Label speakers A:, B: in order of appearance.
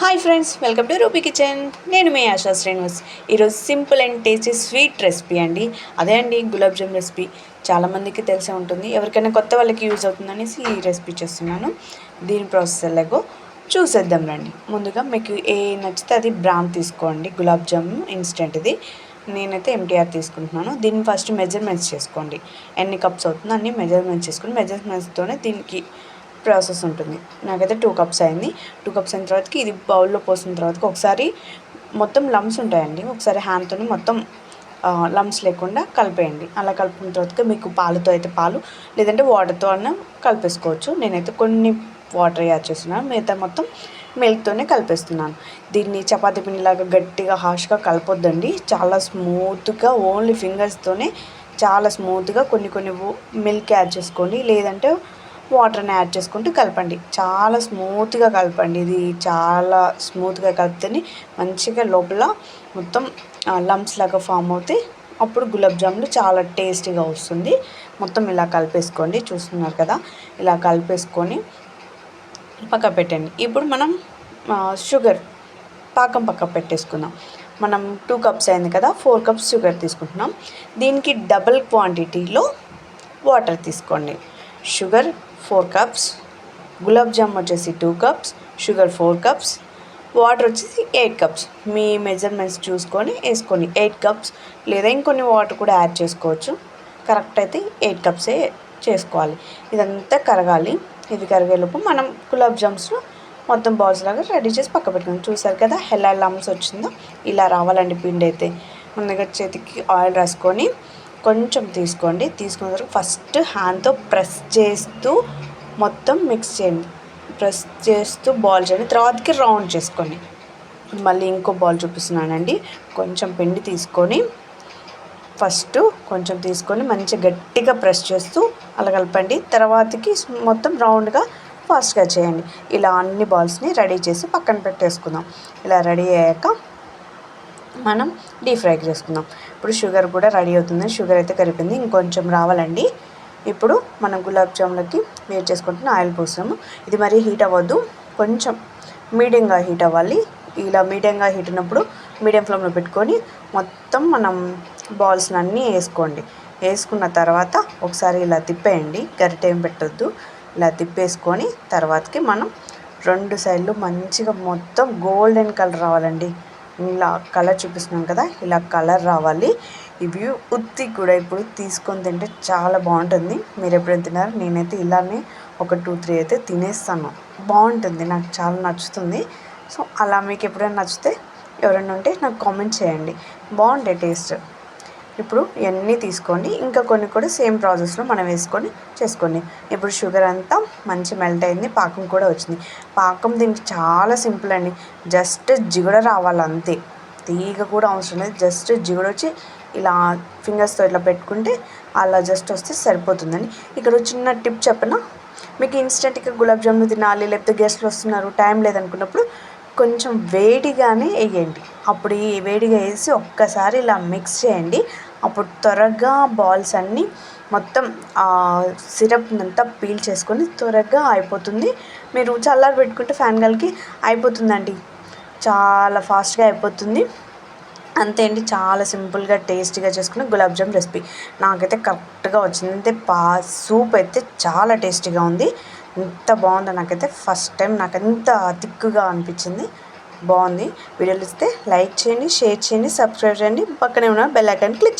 A: Hi friends welcome to Roopi kitchen నేను మీ ఆశా శ్రీనివాస్. ఈరోజు simple and tasty sweet recipe అండి. అదే అండి గులాబ్ జామ్ రెసిపీ. చాలామందికి తెలిసే ఉంటుంది. ఎవరికైనా కొత్త వాళ్ళకి యూజ్ అవుతుందనేసి ఈ రెసిపీ చేస్తున్నాను. దీని ప్రాసెస్ ఎలాగో చూసేద్దాం రండి. ముందుగా మీకు ఏ నచ్చితే అది బ్రామ్ తీసుకోండి. గులాబ్ జామ్ ఇన్స్టెంట్ది నేనైతే ఎంటీఆర్ తీసుకుంటున్నాను. దీన్ని ఫస్ట్ మెజర్మెంట్స్ చేసుకోండి. ఎన్ని కప్స్ అవుతుందో అన్ని మెజర్మెంట్స్ చేసుకుని మెజర్మెంట్స్తోనే దీనికి ప్రాసెస్ ఉంటుంది. నాకైతే టూ కప్స్ అయింది. టూ కప్స్ అయిన తర్వాతకి ఇది బౌల్లో పోసిన తర్వాత ఒకసారి మొత్తం లమ్స్ ఉంటాయండి. ఒకసారి హ్యాండ్తో మొత్తం లమ్స్ లేకుండా కలిపేయండి. అలా కలుపుకున్న తర్వాత మీకు పాలతో అయితే పాలు లేదంటే వాటర్తో అన్న కలిపేసుకోవచ్చు. నేనైతే కొన్ని వాటర్ యాడ్ చేస్తున్నాను. మిగతా మొత్తం మిల్క్తోనే కలిపేస్తున్నాను. దీన్ని చపాతీ పిండిలాగా గట్టిగా హాష్గా కలపొద్దండి. చాలా స్మూత్గా ఓన్లీ ఫింగర్స్తోనే చాలా స్మూత్గా కొన్ని కొన్ని మిల్క్ యాడ్ చేసుకోండి. లేదంటే వాటర్ని యాడ్ చేసుకుంటూ కలపండి. చాలా స్మూత్గా కలపండి. ఇది చాలా స్మూత్గా కలిపితేనే మంచిగా లోపల మొత్తం లంప్స్ లాగా ఫామ్ అవుతాయి అప్పుడు గులాబ్ జాములు చాలా టేస్టీగా వస్తుంది. మొత్తం ఇలా కలిపేసుకోండి. చూస్తున్నారు కదా? ఇలా కలిపేసుకొని పక్క పెట్టండి. ఇప్పుడు మనం షుగర్ పాకం పక్క పెట్టేసుకుందాం. మనం టూ కప్స్ అయింది కదా? ఫోర్ కప్స్ షుగర్ తీసుకుంటున్నాం. దీనికి డబల్ క్వాంటిటీలో వాటర్ తీసుకోండి. Sugar four cups gulab jam వచ్చేసి two cups sugar four cups water వచ్చేసి ఎయిట్ కప్స్. మీ మెజర్మెంట్స్ చూసుకొని వేసుకొని ఎయిట్ కప్స్ లేదా ఇంకొన్ని వాటర్ కూడా యాడ్ చేసుకోవచ్చు. కరెక్ట్ అయితే ఎయిట్ కప్సే చేసుకోవాలి. ఇదంతా కరగాలి. ఇది కరిగేలోపు మనం గులాబ్ జామ్స్ మొత్తం బాల్స్ లాగా రెడీ చేసి పక్క పెట్టుకున్నాం చూసారు కదా ఎలా లమ్స్ వచ్చిందో? ఇలా రావాలండి పిండి అయితే. ముందుగా చేతికి ఆయిల్ రాసుకొని కొంచెం తీసుకోండి. తీసుకున్న తర్వాత ఫస్ట్ హ్యాండ్తో ప్రెస్ చేస్తూ మొత్తం మిక్స్ చేయండి. ప్రెస్ చేస్తూ బాల్ చేయండి. తర్వాతకి రౌండ్ చేసుకోండి. మళ్ళీ ఇంకో బాల్ చూపిస్తున్నానండి. కొంచెం పిండి తీసుకొని ఫస్ట్ కొంచెం తీసుకొని మంచిగా గట్టిగా ప్రెస్ చేస్తూ అలా కలపండి. తర్వాతకి మొత్తం రౌండ్గా ఫాస్ట్గా చేయండి. ఇలా అన్ని బాల్స్ని రెడీ చేసి పక్కన పెట్టేసుకుందాం. ఇలా రెడీ అయ్యాక మనం డీప్ ఫ్రై చేసుకుందాం. ఇప్పుడు షుగర్ కూడా రెడీ అవుతుంది. షుగర్ అయితే కరిపింది ఇంకొంచెం రావాలండి. ఇప్పుడు మనం గులాబ్ జాములకి వేడి చేసుకుంటున్న ఆయిల్ పోసాము. ఇది మరీ హీట్ అవ్వద్దు. కొంచెం మీడియంగా హీట్ అవ్వాలి. ఇలా మీడియంగా హీట్ ఉన్నప్పుడు మీడియం ఫ్లేమ్లో పెట్టుకొని మొత్తం మనం బాల్స్ని అన్నీ వేసుకోండి. వేసుకున్న తర్వాత ఒకసారి ఇలా తిప్పేయండి. గరిటె ఏం పెట్టద్దు. ఇలా తిప్పేసుకొని తర్వాతకి మనం రెండు సైడ్లు మంచిగా మొత్తం గోల్డెన్ కలర్ రావాలండి. ఇలా కలర్ చూపిస్తున్నాం కదా ఇలా కలర్ రావాలి. ఇవి ఉత్తి కూడా ఇప్పుడు తీసుకొని తింటే చాలా బాగుంటుంది. మీరు ఎప్పుడైనా తిన్నారు? నేనైతే ఇలానే ఒక టూ త్రీ అయితే తినేస్తాను. బాగుంటుంది నాకు చాలా నచ్చుతుంది. సో అలా మీకు ఎప్పుడైనా నచ్చితే ఎవరైనా ఉంటే నాకు కామెంట్ చేయండి. బాగుంటాయి టేస్ట్. ఇప్పుడు ఇవన్నీ తీసుకోండి. ఇంకా కొన్ని కూడా సేమ్ ప్రాసెస్లో మనం వేసుకొని చేసుకోండి. ఇప్పుడు షుగర్ అంతా మంచి మెల్ట్ అయింది. పాకం కూడా వచ్చింది. పాకం దీనికి చాలా సింపుల్ అండి. జస్ట్ జిగుడ రావాలి అంతే. తీగ కూడా అవసరం లేదు. జస్ట్ జిగుడ వచ్చి ఇలా ఫింగర్స్తో ఇట్లా పెట్టుకుంటే అలా జస్ట్ వస్తే సరిపోతుందండి. ఇక్కడ చిన్న టిప్ చెప్పిన? మీకు ఇన్స్టెంట్గా గులాబ్ జామున్ తినాలి లేకపోతే గెస్ట్లు వస్తున్నారు టైం లేదనుకున్నప్పుడు కొంచెం వేడిగానే వేయండి. అప్పుడు ఈ వేడిగా వేసి ఒక్కసారి ఇలా మిక్స్ చేయండి. అప్పుడు త్వరగా బాల్స్ అన్నీ మొత్తం సిరప్ అంతా పీల్ చేసుకొని త్వరగా అయిపోతుంది. మీరు చల్లారి పెట్టుకుంటే ఫ్యాన్ గాలికి అయిపోతుందండి. చాలా ఫాస్ట్గా అయిపోతుంది. అంతే అండి. చాలా సింపుల్గా టేస్టీగా చేసుకున్న గులాబ్ జామ్ రెసిపీ నాకైతే కరెక్ట్గా వచ్చింది. అంటే పా సూప్ అయితే చాలా టేస్టీగా ఉంది. ఎంత బాగుందో. నాకైతే ఫస్ట్ టైం నాకు ఎంత దిక్కుగా అనిపించింది. బాగుంది. వీడియోలు ఇస్తే లైక్ చేయండి షేర్ చేయండి సబ్స్క్రైబ్ చేయండి. పక్కనే ఉన్న బెల్ ఐకాన్ క్లిక్